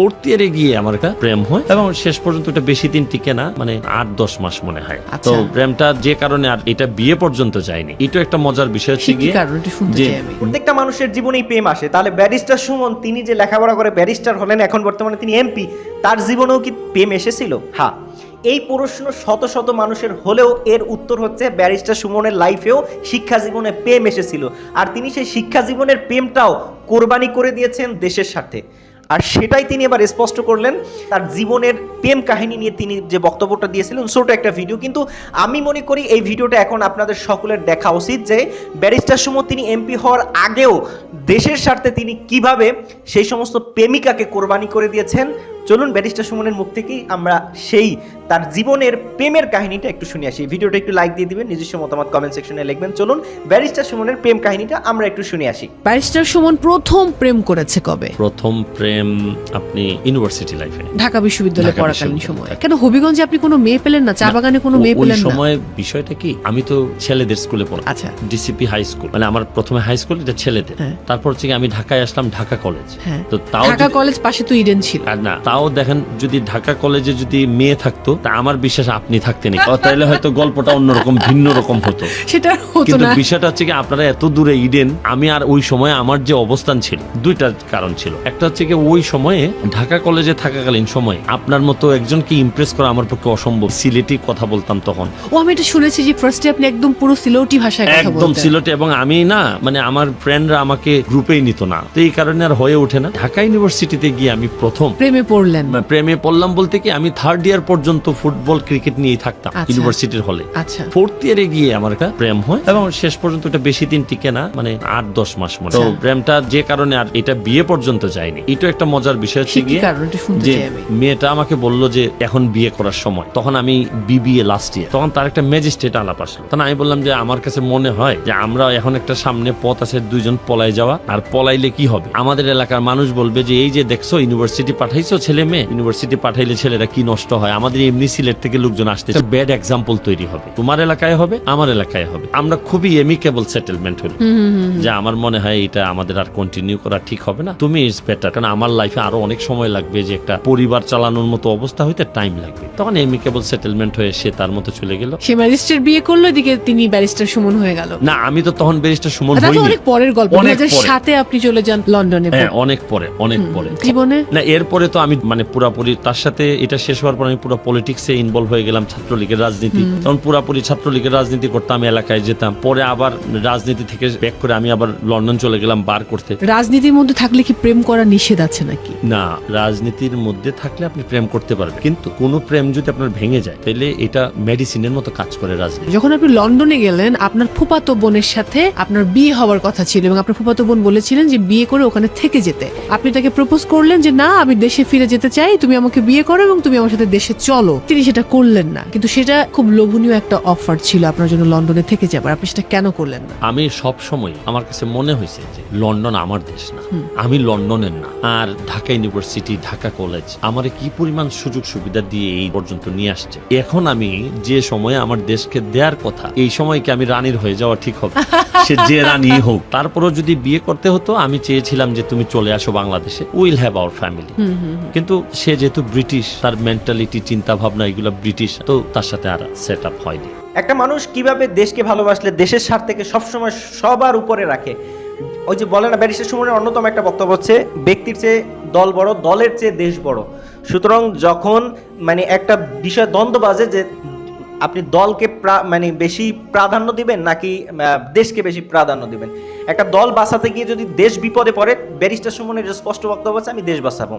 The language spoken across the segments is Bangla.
ফোর্থ ইয়ারে গিয়ে আমার একটা প্রেম হয় এবং শেষ পর্যন্ত এটা বেশি দিন টিকে না মানে আট দশ মাস মনে হয়। আচ্ছা। তো প্রেমটা যে কারণে আর এটা বিয়ে পর্যন্ত যায়নি এটা একটা মজার বিষয় হচ্ছে গিয়ে প্রত্যেকটা মানুষের জীবনেই প্রেম আসে। তাহলে ব্যারিস্টার সুমন তিনি যে লেখাপড়া করে ব্যারিস্টার হলেন এখন বর্তমানে তিনি এমপি তার জীবনেও কি প্রেম এসেছিল? হ্যাঁ এই প্রশ্ন শত শত মানুষের হলেও এর উত্তর হচ্ছে ব্যারিস্টার সুমনের লাইফেও শিক্ষা জীবনে প্রেম এসেছিল। আর তিনি সেই শিক্ষা জীবনের প্রেমটাও কোরবানি করে দিয়েছেন দেশের স্বার্থে। আর সেটাই তিনি এবার স্পষ্ট করলেন তার জীবনের প্রেম কাহিনী নিয়ে তিনি যে বক্তব্যটা দিয়েছিলেন, ছোট একটা ভিডিও। কিন্তু আমি মনে করি এই ভিডিওটা এখন আপনাদের সকলের দেখা উচিত যে ব্যারিস্টার সুমন তিনি এমপি হওয়ার আগেও দেশের স্বার্থে তিনি কীভাবে সেই সমস্ত প্রেমিকাকে কোরবানি করে দিয়েছেন চলুন ব্যারিস্টার সুমনের মুখ থেকেই আমরা সেই তার জীবনের প্রেমের কাহিনীটা একটু শুনে আসি। ভিডিওটা একটু লাইক দিয়ে দিবেন নিজস্ব মতামত কমেন্ট সেকশনে লিখবেন। চলুন ব্যারিস্টার সুমনের প্রেম কাহিনীটা আমরা একটু শুনে আসি। ব্যারিস্টার সুমন প্রথম প্রেম করেছে কবে? প্রথম প্রেম আপনি ইউনিভার্সিটি লাইফে ঢাকা বিশ্ববিদ্যালয়ে ঢাকা পড়াকালীন বিশ্ববিদ্যালয়ে। সময়। কেন হবিগঞ্জে আপনি কোনো মেয়ে পেলেন না? চা বাগানে কোনো মেয়ে ওই পেলেন না? সময় বিষয়টা কি আমি তো ছেলেদের স্কুলে পড়লাম আচ্ছা। ডিসিপি হাই স্কুল মানে আমার প্রথমে হাই স্কুল এটা ছেলেদের। হ্যাঁ। তারপর হচ্ছে কি আমি ঢাকায় আসলাম ঢাকা কলেজ হ্যাঁ। তো তাও ঢাকা যদি- কলেজ পাশে তো ইডেন ছিল। আর না তাও দেখেন যদি ঢাকা কলেজে যদি মেয়ে থাকতো তা আমার বিশ্বাস আপনি থাকতেন তাহলে হয়তো গল্পটা অন্যরকম ভিন্ন রকম হতো। সেটা কিন্তু বিষয়টা হচ্ছে কি আপনারা এত দূরে ইডেন আমি আর ওই সময় আমার যে অবস্থান ছিল দুইটা কারণ ছিল। একটা হচ্ছে কি ওই সময়ে ঢাকা কলেজে থাকাকালীন সময় আপনার মতো একজনকে ইমপ্রেস করা আমার পক্ষে অসম্ভব। সিলেটি কথা বলতাম তখন। ও আমি এটা শুনেছি যে ফার্স্টে আপনি একদম পুরো সিলেটি ভাষায় কথা বলতেন। একদম সিলেটি এবং আমি না মানে আমার ফ্রেন্ডরা আমাকে গ্রুপেই নিত না। তো এই কারণে আর হয়ে ওঠে না। ঢাকা ইউনিভার্সিটিতে গিয়ে আমি প্রথম প্রেমে পড়লেন? প্রেমে পড়লাম বলতে কি আমি থার্ড ইয়ার পর্যন্ত ফুটবল ক্রিকেট নিয়েই থাকতাম আচ্ছা। ইউনিভার্সিটির হলে আচ্ছা। ফোর্থ ইয়ারে গিয়ে আমার একটা প্রেম হয় এবং শেষ পর্যন্ত এটা বেশি দিন টিকে না মানে আট দশ মাস মনে তো আচ্ছা। প্রেমটা যে কারণে আর এটা বিয়ে পর্যন্ত যায়নি। এটা একটা মজার বিষয় হচ্ছে গিয়ে যে মেয়েটা আমাকে বলল যে এখন বিয়ে করার সময়। তখন আমি বিবিএ লাস্ট ইয়ার তখন তার একটা ম্যাজিস্ট্রেট আলাপ আসলো। তখন আমি বললাম যে আমার কাছে মনে হয় যে আমরা এখন একটা সামনে পথ আছে দুইজন পলাই যাওয়া। আর পলাইলে কি হবে? আমাদের এলাকার মানুষ বলবে যে এই যে দেখছ ইউনিভার্সিটি পাঠাইছো ছেলে মেয়ে ইউনিভার্সিটি পাঠাইলে ছেলেরা কি নষ্ট হয়? আমাদের এমনি সিলেট থেকে লোকজন আসতে ব্যাড এক্সাম্পল তৈরি হবে। তোমার এলাকায় হবে আমার এলাকায় হবে। আমরা খুবই এমিকেবল সেটেলমেন্ট হলো। যে আমার মনে হয় এটা আমাদের আর কন্টিনিউ করা ঠিক হবে না। তুমি ইজ বেটার কারণ আমার লাইফে আরও অনেক সময় লাগবে যে একটা পরিবার চালানোর মতো অবস্থা হইতে টাইম লাগবে। তখন এমিকেবল সেটেলমেন্ট হয়ে সে তার মতো চলে গেল। সে ব্যারিস্টার বিয়ে করল এদিকে তিনি ব্যারিস্টার সুমন হয়ে গেল। না আমি তো তখন ব্যারিস্টার সুমন হইনি। অনেক পরের গল্প অনেক দু পরে। সাথে আপনি চলে যান লন্ডনে। হ্যাঁ অনেক পরে অনেক পরে। জীবনে? না এরপরে তো আমি মানে পুরাপুরি তার সাথে এটা শেষ হওয়ার পর আমি পুরো পলিটিক্সে ইনভলভ হয়ে গেলাম ছাত্রলীগের রাজনীতি। তখন পুরাপুরি ছাত্রলীগের রাজনীতি করতাম এলাকায় যেতাম। পরে আবার রাজনীতি থেকে ব্যাক করে আমি আবার লন্ডন চলে গেলাম বার করতে। রাজনীতির মধ্যে থাকলে কি প্রেম করা নিষেধ আছে নাকি? না রাজনীতির মধ্যে থাকলে আপনি প্রেম করতে পারবেন। কিন্তু কোনো প্রেম যদি আপনার ভেঙে যায় তাহলে এটা মেডিসিনের মতো কাজ করে রাজনীতি। যখন আপনি লন্ডনে গেলেন আপনার ফুপাতো বোনের সাথে আপনার বিয়ে হওয়ার কথা ছিল এবং আপনার ফুপাতো বোন বলেছিলেন যে বিয়ে করে ওখানে থেকে যেতে। আপনি তাকে প্রপোজ করলেন যে না আমি দেশে ফিরে যেতে চাই তুমি আমাকে বিয়ে করো এবং তুমি আমার সাথে দেশে চলো। তিনি সেটা করলেন না কিন্তু সেটা খুব লোভনীয় একটা অফার ছিল আপনার জন্য লন্ডনে থেকে যাবার। আপনি সেটা কেন করলেন না? আমি সব সময় আমার কাছে মনে হয়েছে যে লন্ডন আমার দেশ না আমি লন্ডনের না। আর ঢাকা ইউনিভার্সিটি ঢাকা কলেজ আমার কি পরিমাণ সুযোগ সুবিধা দিয়ে এই পর্যন্ত নিয়ে আসছে? এখন আমি যে সময়ে আমার দেশকে দেওয়ার কথা এই সময়কে আমি রানীর হয়ে যাওয়া ঠিক হবে? সে যে রানী হোক। তারপরও যদি বিয়ে করতে হতো আমি চেয়েছিলাম যে তুমি চলে আসো বাংলাদেশে উইল হ্যাভ আওয়ার ফ্যামিলি। কিন্তু সে যেহেতু ব্রিটিশ, তার মেন্টালিটি চিন্তা ভাবনা এগুলো ব্রিটিশ, তো তার সাথে আর সেট আপ হয়নি। একটা মানুষ কীভাবে দেশকে ভালোবাসলে দেশের স্বার্থকে সবসময় সবার উপরে রাখে? ওই যে বলে না, ব্যারিস্টার সুমনের অন্যতম একটা বক্তব্য হচ্ছে, ব্যক্তির চেয়ে দল বড়, দলের চেয়ে দেশ বড়। সুতরাং যখন মানে একটা বিষয় দ্বন্দ্ব বাজে যে আপনি দলকে মানে বেশি প্রাধান্য দিবেন নাকি দেশকে বেশি প্রাধান্য দিবেন? একটা দল বাঁচাতে গিয়ে যদি দেশ বিপদে পড়ে, ব্যারিস্টার সুমনের স্পষ্ট বক্তব্য আছে, আমি দেশ বাঁচাবো।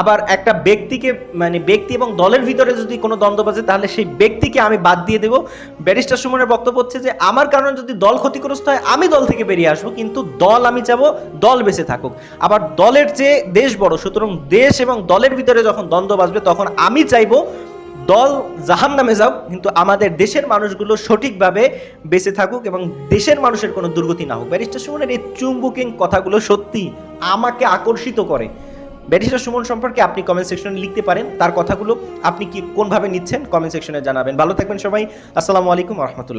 আবার একটা ব্যক্তিকে মানে ব্যক্তি এবং দলের ভিতরে যদি কোনো দ্বন্দ্ব বাজে তাহলে সেই ব্যক্তিকে আমি বাদ দিয়ে দেবো। ব্যারিস্টার সুমনের বক্তব্য হচ্ছে যে, আমার কারণে যদি দল ক্ষতিগ্রস্ত হয়, আমি দল থেকে বেরিয়ে আসব, কিন্তু দল আমি চাবো, দল বেঁচে থাকুক। আবার দলের চেয়ে দেশ বড়, সুতরাং দেশ এবং দলের ভিতরে যখন দ্বন্দ্ব বাজবে তখন আমি চাইব দল জাহান নামে যাও কিন্তু আমাদের দেশের মানুষগুলো সঠিকভাবে বেঁচে থাকুক এবং দেশের মানুষের কোনো দুর্গতি না হোক। ব্যারিস্টার সুমনের এই চুম্বুকিং কথাগুলো সত্যি আমাকে আকর্ষিত করে। ব্যারিস্টার সুমন সম্পর্কে আপনি কমেন্ট সেকশনে লিখতে পারেন, তার কথাগুলো আপনি কি কোনভাবে নিচ্ছেন কমেন্ট সেকশনে জানাবেন। ভালো থাকবেন সবাই, আসসালামু আলাইকুম রহমতুল্লাহ।